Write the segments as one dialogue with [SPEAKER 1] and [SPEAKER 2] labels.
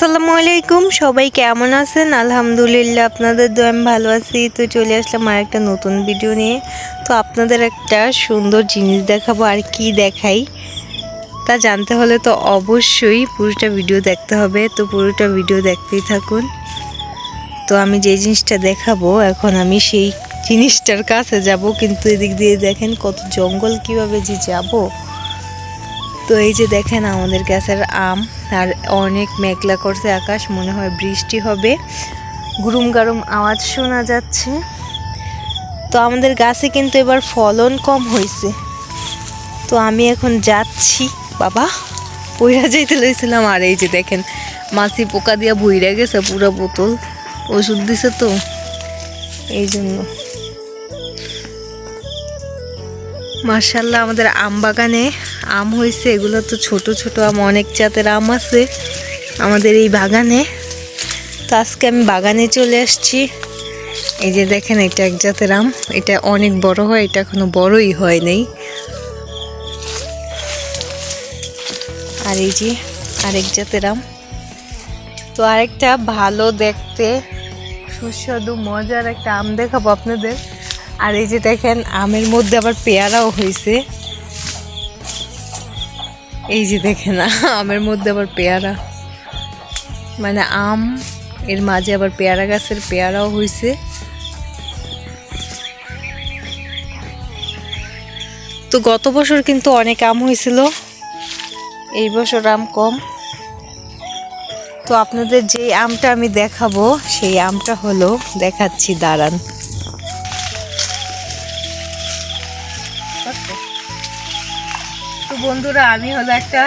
[SPEAKER 1] আসসালামু আলাইকুম সবাই কেমন আছেন আলহামদুলিল্লাহ আপনাদের তো আমি ভালো আছি তো চলে আসলাম আর একটা নতুন ভিডিও নিয়ে তো আপনাদের একটা সুন্দর জিনিস দেখাবো আর কি দেখাই তা জানতে হলে তো অবশ্যই পুরোটা ভিডিও দেখতে হবে তো পুরোটা ভিডিও দেখতেই থাকুন তো আমি যে জিনিসটা দেখাবো এখন আমি সেই জিনিসটার কাছে যাব কিন্তু এদিক দিয়ে দেখেন কত জঙ্গল কিভাবে যে যাবো তো এই যে দেখেন আমাদের গাছের আম আর অনেক মেঘলা করছে আকাশ মনে হয় বৃষ্টি হবে গুরুম গরম আওয়াজ শোনা যাচ্ছে তো আমাদের গাছে কিন্তু এবার ফলন কম হয়েছে তো আমি এখন যাচ্ছি বাবা পইরা যাইতে লইছিলাম আর এই যে দেখেন মাছি পোকা দিয়া ভুইরা গেছে পুরো বোতল ওষুধ দিছে তো এই জন্য মার্শাল্লাহ আমাদের আম বাগানে আম হয়েছে এগুলো তো ছোট ছোট আম অনেক জাতের আম আছে আমাদের এই বাগানে তো আজকে আমি বাগানে চলে আসছি এই যে দেখেন এটা এক জাতের আম এটা অনেক বড় হয় এটা এখনো বড়ই হয় নাই আর এই যে আরেক জাতের আম তো আরেকটা ভালো দেখতে সুস্বাদু মজার একটা আম দেখাবো আপনাদের আর এই যে দেখেন আমের মধ্যে আবার পেয়ারাও হয়েছে এই যে দেখেন আমের মধ্যে আবার পেয়ারা মানে আম এর মাঝে আবার পেয়ারা গাছের পেয়ারাও হয়েছে তো গত বছর কিন্তু অনেক আম হয়েছিল এই বছর আম কম তো আপনাদের যে আমটা আমি দেখাবো সেই আমটা হলো দেখাচ্ছি দাঁড়ান বন্ধুরা আমি হলো একটা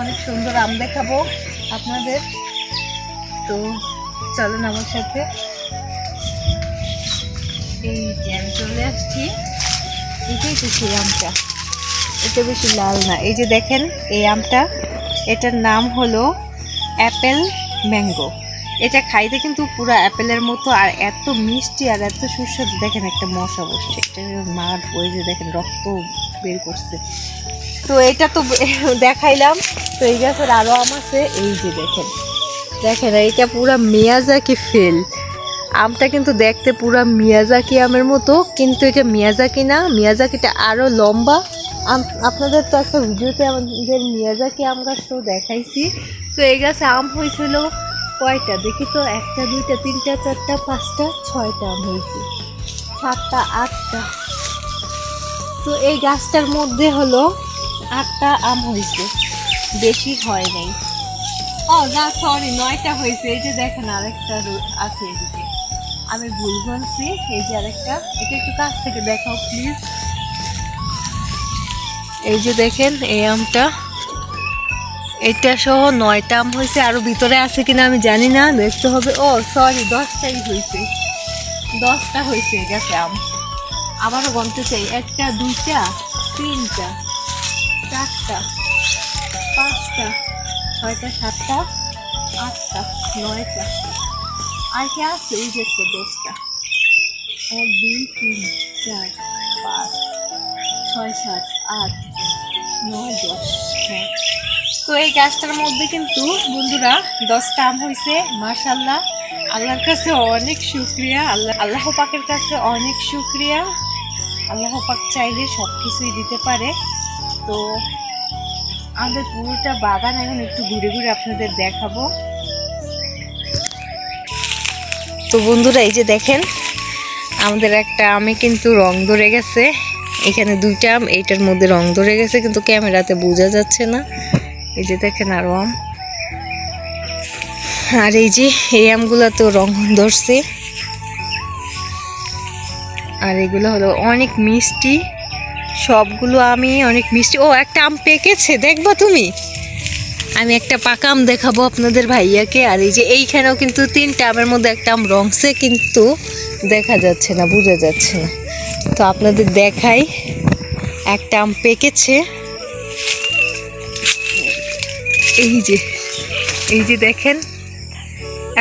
[SPEAKER 1] অনেক সুন্দর আম দেখাবো আপনাদের তো চলেন আমার সাথে এই যে আমি চলে আসছি এটাই তো সেই আমটা এটা বেশি লাল না এই যে দেখেন এই আমটা এটার নাম হলো অ্যাপেল ম্যাঙ্গো এটা খাইতে কিন্তু পুরো অ্যাপেলের মতো আর এত মিষ্টি আর এত সুস্বাদু দেখেন একটা মশা বসছে এটা মাঠ বই যে দেখেন রক্ত বের করছে তো এটা তো দেখাইলাম তো এই গাছের আরও আম আছে এই যে দেখেন দেখেন এটা পুরা মিয়াজাকি ফেল আমটা কিন্তু দেখতে পুরা মিয়াজাকি আমের মতো কিন্তু এটা মিয়াজাকি না মিয়াজাকিটা আরও লম্বা আপনাদের তো একটা ভিডিওতে আমাদের মিয়াজাকি আম গাছ তো দেখাইছি তো এই গাছে আম হয়েছিল কয়টা দেখি তো একটা দুইটা তিনটা চারটা পাঁচটা ছয়টা আম হয়েছে সাতটা আটটা তো এই গাছটার মধ্যে হলো আটটা আম হয়েছে বেশি হয় নাই ও না সরি নয়টা হয়েছে এই যে দেখেন আরেকটা আছে এদিকে আমি ভুল বলছি এই যে আরেকটা এটা একটু কাছ থেকে দেখাও প্লিজ এই যে দেখেন এই আমটা এটা সহ নয়টা আম হয়েছে আরও ভিতরে আছে কিনা আমি জানি না দেখতে হবে ও সরি দশটাই হয়েছে দশটা হয়েছে গেছে আম আবারও গণতে চাই একটা দুইটা তিনটা চারটা পাঁচটা ছয়টা সাতটা আটটা নয়টা আর কে আছে এই যে দশটা এক দুই তিন চার পাঁচ ছয় সাত আট নয় দশ হ্যাঁ তো এই গাছটার মধ্যে কিন্তু বন্ধুরা দশটা আম হয়েছে মার্শাল্লাহ আল্লাহর কাছে অনেক শুক্রিয়া আল্লাহ আল্লাহ পাকের কাছে অনেক শুক্রিয়া আল্লাহ পাক চাইলে সব কিছুই দিতে পারে তো আমাদের পুরোটা বাগান এখন একটু ঘুরে ঘুরে আপনাদের দেখাবো তো বন্ধুরা এই যে দেখেন আমাদের একটা আমে কিন্তু রং ধরে গেছে এখানে দুইটা আম এইটার মধ্যে রং ধরে গেছে কিন্তু ক্যামেরাতে বোঝা যাচ্ছে না এই যে দেখেন আরও আম আর এই যে এই আমগুলো তো রং ধরছে আর এগুলো হলো অনেক মিষ্টি সবগুলো আমি অনেক মিষ্টি ও একটা আম পেকেছে দেখবো তুমি আমি একটা পাকা আম দেখাবো আপনাদের ভাইয়াকে আর এই যে এইখানেও কিন্তু তিনটা আমের মধ্যে একটা আম রংসে কিন্তু দেখা যাচ্ছে না বোঝা যাচ্ছে না তো আপনাদের দেখাই একটা আম পেকেছে এই যে এই যে দেখেন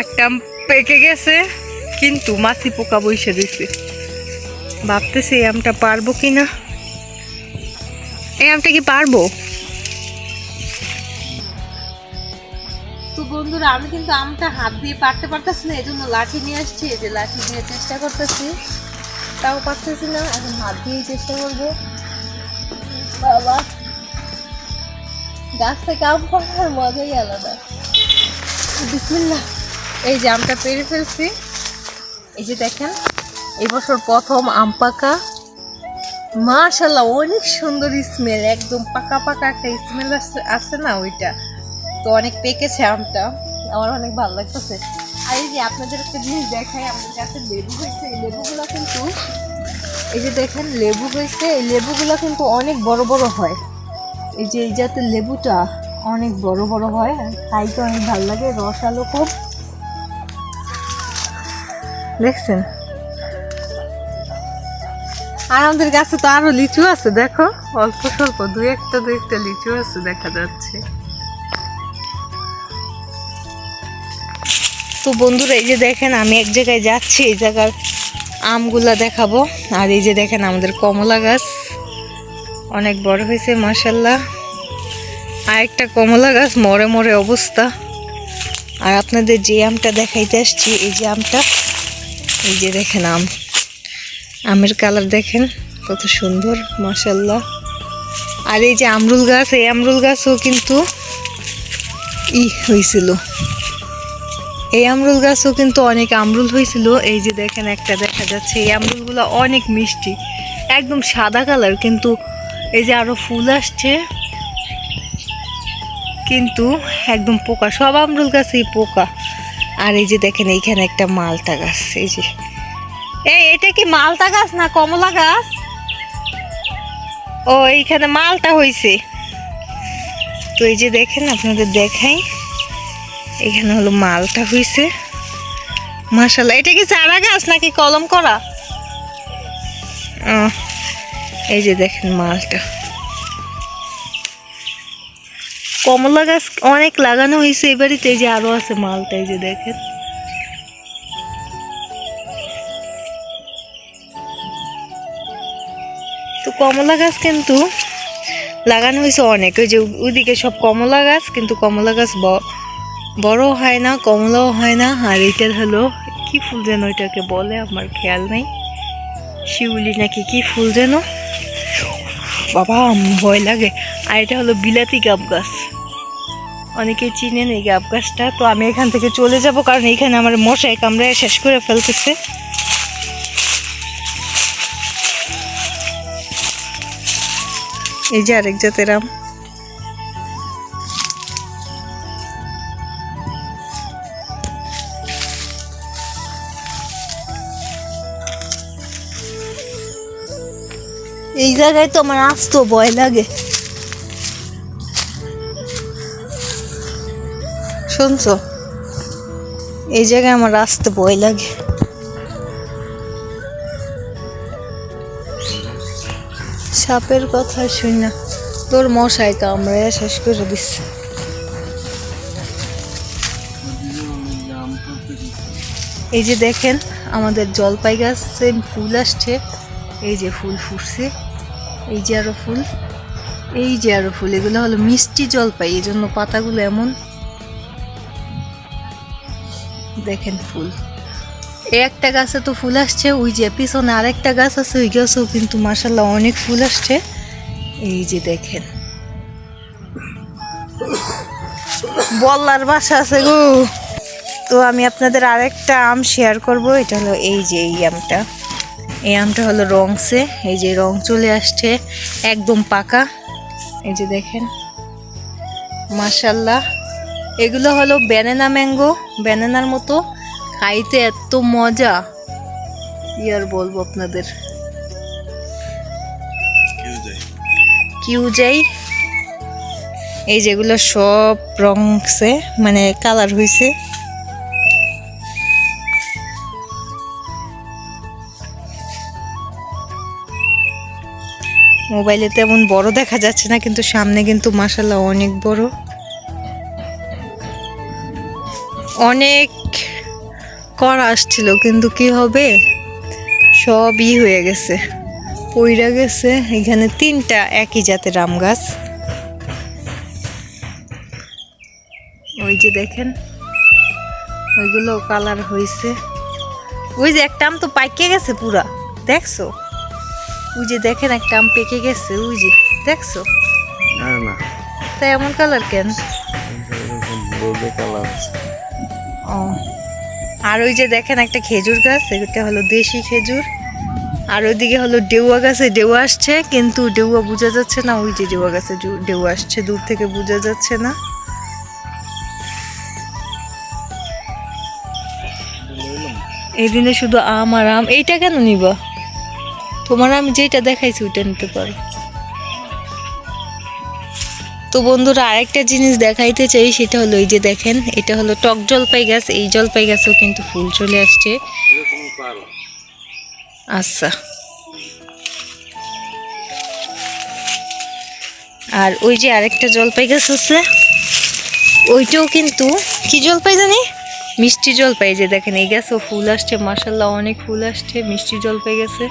[SPEAKER 1] একটা আম পেকে গেছে কিন্তু মাছি পোকা বসে দিছে ভাবতেছি আমটা পারবো কি না এই আমটা কি পারবো তো বন্ধুরা আমি কিন্তু আমটা হাত দিয়ে পারতে পারতেছি না এই জন্য লাঠি নিয়ে আসছি যে লাঠি দিয়ে চেষ্টা করতেছি তাও পারতেছি না এখন হাত দিয়েই চেষ্টা করবো বাবা গাছ থেকে আম পাওয়ার মজাই আলাদা বিসমিল্লা এই যে আমটা পেরে ফেলছি এই যে দেখেন এই বছর প্রথম আম পাকা মাশাল্লাহ অনেক সুন্দর স্মেল একদম পাকা পাকা একটা স্মেল আসছে না ওইটা তো অনেক পেকেছে আমটা আমার অনেক ভালো লাগতেছে আর এই যে আপনাদের একটা জিনিস দেখাই আমাদের কাছে লেবু হয়েছে এই লেবুগুলো কিন্তু এই যে দেখেন লেবু হয়েছে এই লেবুগুলো কিন্তু অনেক বড় বড় হয় এই যে এই জাতের লেবুটা অনেক বড় বড় হয় তাই তো অনেক ভালো লাগে রসালো খুব দেখছেন আর আমাদের গাছে তো আরো লিচু আছে দেখো অল্প স্বল্প দু একটা দু একটা লিচু আছে দেখা যাচ্ছে তো বন্ধুরা এই যে দেখেন আমি এক জায়গায় যাচ্ছি এই জায়গার আমগুলা দেখাবো আর এই যে দেখেন আমাদের কমলা গাছ অনেক বড় হয়েছে মাসাল্লাহ আর একটা কমলা গাছ মরে মরে অবস্থা আর আপনাদের যে আমটা দেখাইতে আসছি এই যে আমটা এই যে দেখেন আম আমের কালার দেখেন কত সুন্দর মাসাল্লাহ আর এই যে আমরুল গাছ এই আমরুল গাছও কিন্তু ই হয়েছিল এই আমরুল গাছও কিন্তু অনেক আমরুল হয়েছিল এই যে দেখেন একটা দেখা যাচ্ছে এই আমরুলগুলো অনেক মিষ্টি একদম সাদা কালার কিন্তু এই যে আরও ফুল আসছে কিন্তু একদম পোকা সব আমরুল গাছেই পোকা আর এই যে দেখেন এইখানে একটা মালটা গাছ এই যে এই এটা কি মালটা গাছ না কমলা গাছ ও এইখানে মালটা হয়েছে তো এই যে দেখেন আপনাদের দেখাই এখানে হলো মালটা হয়েছে মাসাল্লাহ এটা কি চারা গাছ নাকি কলম করা এই যে দেখেন মালটা কমলা গাছ অনেক লাগানো হয়েছে এবারে এই যে আরও আছে মালটা এই যে দেখেন তো কমলা গাছ কিন্তু লাগানো হয়েছে অনেক ওই যে ওইদিকে সব কমলা গাছ কিন্তু কমলা গাছ বড় হয় না কমলাও হয় না আর এটার হলো কি ফুল যেন ওইটাকে বলে আমার খেয়াল নেই শিউলি নাকি কি ফুল যেন বাবা ভয় লাগে আর এটা হলো বিলাতি গাব গাছ অনেকে চিনেন এই গাব গাছটা তো আমি এখান থেকে চলে যাব কারণ এখানে আমার মশাই কামড়ায় শেষ করে ফেলতেছে এই যে আরেক জাতের আম এই জায়গায় তো আমার আসতো ভয় লাগে শুনছো এই জায়গায় আমার আসতে ভয় লাগে সাপের কথা শুনি না তোর মশাই তো আমরা শেষ করে দিচ্ছে এই যে দেখেন আমাদের জলপাই গাছ সেম ফুল আসছে এই যে ফুল ফুটছে এই যে আরও ফুল এই যে আরও ফুল এগুলো হলো মিষ্টি জলপাই এই জন্য পাতাগুলো এমন দেখেন ফুল একটা গাছে তো ফুল আসছে ওই যে পিছনে আরেকটা গাছ আছে ওই গাছেও কিন্তু মাসাল্লাহ অনেক ফুল আসছে এই যে দেখেন বল্লার বাসা আছে গো তো আমি আপনাদের আরেকটা আম শেয়ার করব এটা হলো এই যে এই আমটা এই আমটা হলো রংসে এই যে রং চলে আসছে একদম পাকা এই যে দেখেন মাসাল্লাহ এগুলো হলো ব্যানানা ম্যাঙ্গো ব্যানানার মতো খাইতে এত মজা কি আর বলবো আপনাদের কিউ যাই এই যেগুলো সব রংসে মানে কালার হয়েছে মোবাইলে তেমন বড় দেখা যাচ্ছে না কিন্তু সামনে কিন্তু মাসাল্লাহ অনেক বড় অনেক করা আসছিল কিন্তু কি হবে সবই হয়ে গেছে পইরা গেছে এখানে তিনটা একই জাতের আম গাছ ওই যে দেখেন ওইগুলো কালার হয়েছে ওই যে একটা আম তো পাইকে গেছে পুরা দেখছো ওই যে দেখেন একটা আম পেকে গেছে ওই যে দেখছো তা এমন কালার কেন কালার ও আর ওই যে দেখেন একটা খেজুর গাছ এটা হলো দেশি খেজুর আর ওইদিকে হলো ডেউয়া গাছে ডেউ আসছে কিন্তু ডেউয়া বোঝা যাচ্ছে না ওই যে ডেউয়া গাছে ডেউ আসছে দূর থেকে বোঝা যাচ্ছে না এদিনে শুধু আম আর আম এইটা কেন নিবা তোমার আমি যেটা দেখাইছি ওইটা নিতে পারো তো বন্ধুরা আরেকটা জিনিস দেখাইতে চাই সেটা হলো এই যে দেখেন এটা হলো টক জলপাই গাছ এই জলপাই গাছেও কিন্তু ফুল চলে আসছে আচ্ছা আর ওই যে আরেকটা জলপাই গাছ হচ্ছে ওইটাও কিন্তু কি জলপাই জানি মিষ্টি জলপাই যে দেখেন এই গাছও ফুল আসছে মাসাল্লাহ অনেক ফুল আসছে মিষ্টি জলপাই গেছে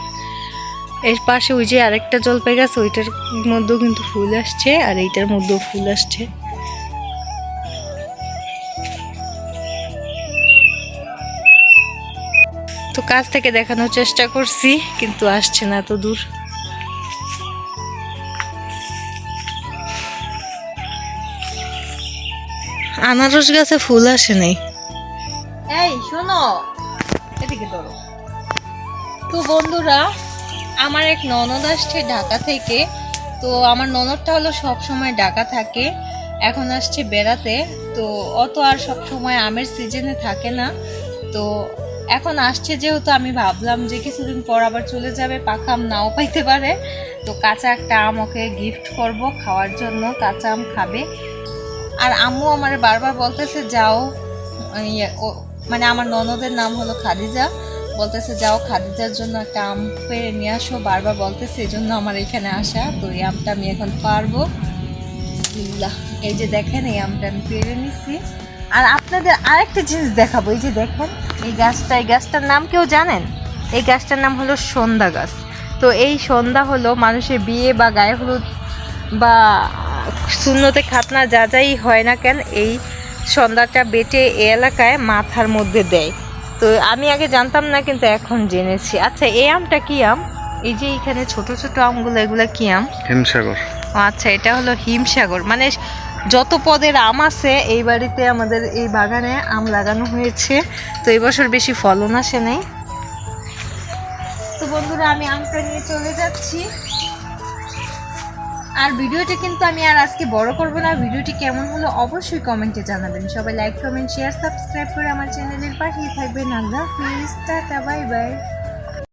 [SPEAKER 1] এর পাশে ওই যে আরেকটা জলপাই গাছ ওইটার মধ্যেও কিন্তু ফুল আসছে আর এইটার মধ্যেও ফুল আসছে তো কাছ থেকে দেখানোর চেষ্টা করছি কিন্তু আসছে না তো দূর আনারস গাছে ফুল আসে নাই এই শোনো এদিকে ধরো তো বন্ধুরা আমার এক ননদ আসছে ঢাকা থেকে তো আমার ননদটা হলো সবসময় ঢাকা থাকে এখন আসছে বেড়াতে তো অত আর সবসময় আমের সিজনে থাকে না তো এখন আসছে যেহেতু আমি ভাবলাম যে কিছুদিন পর আবার চলে যাবে পাকা আম নাও পাইতে পারে তো কাঁচা একটা আম ওকে গিফট করব খাওয়ার জন্য কাঁচা আম খাবে আর আম্মু আমার বারবার বলতেছে যাও ইয়ে, মানে আমার ননদের নাম হলো খাদিজা বলতেছে যাও খাদিজার জন্য একটা আম পেরে নিয়ে আসো বারবার বলতেছে এই জন্য আমার এখানে আসা তো এই আমটা আমি এখন পারবো এই যে দেখেন এই আমটা আমি পেরে নিচ্ছি আর আপনাদের আরেকটা জিনিস দেখাবো এই যে দেখেন এই গাছটা এই গাছটার নাম কেউ জানেন এই গাছটার নাম হলো সন্ধ্যা গাছ তো এই সন্ধ্যা হলো মানুষের বিয়ে বা গায়ে হলুদ বা শূন্যতে খাতনা যা যাই হয় না কেন এই সন্ধ্যাটা বেটে এ এলাকায় মাথার মধ্যে দেয় তো আমি আগে জানতাম না কিন্তু এখন জেনেছি আচ্ছা এই আমটা কি আম এই যে এখানে ছোট ছোট আমগুলো এগুলো কি আম হিমসাগর আচ্ছা এটা হলো হিমসাগর মানে যত পদের আম আছে এই বাড়িতে আমাদের এই বাগানে আম লাগানো হয়েছে তো এবছর বেশি ফলন আসে নেই তো বন্ধুরা আমি আমটা নিয়ে চলে যাচ্ছি আর ভিডিওটি কিন্তু আমি আর আজকে বড় করব না ভিডিওটি কেমন হলো অবশ্যই কমেন্টে জানাবেন সবাই লাইক কমেন্ট শেয়ার সাবস্ক্রাইব করে আমার চ্যানেলের পাশেই থাকবেন আল্লাহ প্লিজ টাটা বাই বাই